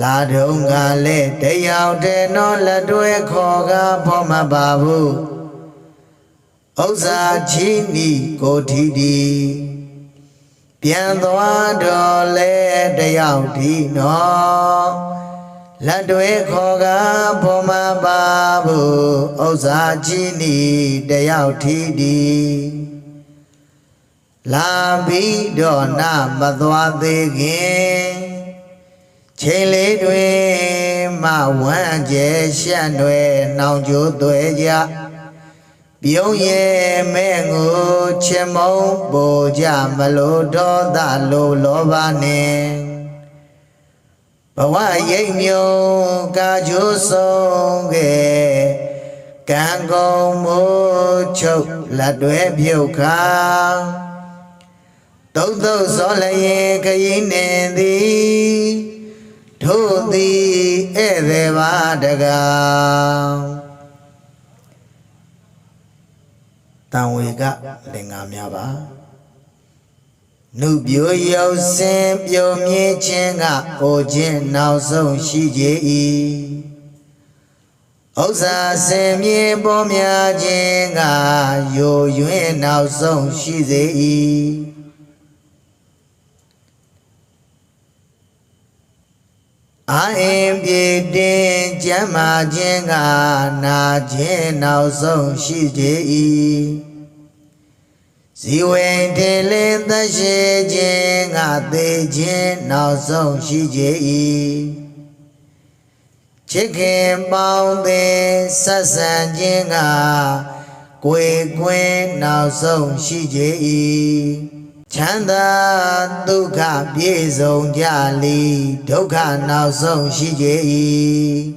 လာထုံကလည်းတယောက်တည်းတော့လက်တွဲခေါ်ကဖော်မပါဘူးဥစ္စာချင်းဤကိုထီတီပြန်သွားတော့လဲတယောက်ဒီနော်လက်တွဲခေါ်ကဖော်မပါဘူးဥစ္စာချင်းဤတယောက်ထီတီလာပြီးတော့နာမသွားသေးခင် ချိန်လေးတွင်မဝမ်းကျဲရှန့်တွေနှောင်ကြိုးသွဲကြပြုံးရဲ့မဲ့ကိုချင်မုံပိုကြမလို့ဒေါသလိုလောဘနဲ့ဘဝရိပ်မြုံကာကြိုးဆုံးခဲ့ကံကုန်မိုးချုပ်လက်တွဲပြုတ်ခါတုတ်တုတ်စောလျင်ခရင်နေသည် တို့သည်ဧည့်သည်ပါတကားတံဝေကလင်္ကာများပါနုပြိုရောက်စင်ပြိုမြင့်ခြင်းကအိုခြင်းနောက်ဆုံးရှိကြ၏ဥစ္စာစင်မြေပေါ်များခြင်းကယိုယွင်းနောက်ဆုံးရှိစေ၏ အာအင်ပြေတင်ကျမ်းမာခြင်းကနာခြင်းနောက်ဆုံးရှိကြ၏ဇီဝိန်တေလင်းသက်ရှိခြင်းကသေခြင်းနောက်ဆုံးရှိကြ၏ချစ်ခင်ပေါင်းသည်ဆက်ဆံခြင်းကကိုယ်ကွင်းနောက်ဆုံးရှိကြ၏ ချမ်းသာဒုက္ခပြည့်စုံကြလီဒုက္ခနောက်ဆုံးရှိကြ၏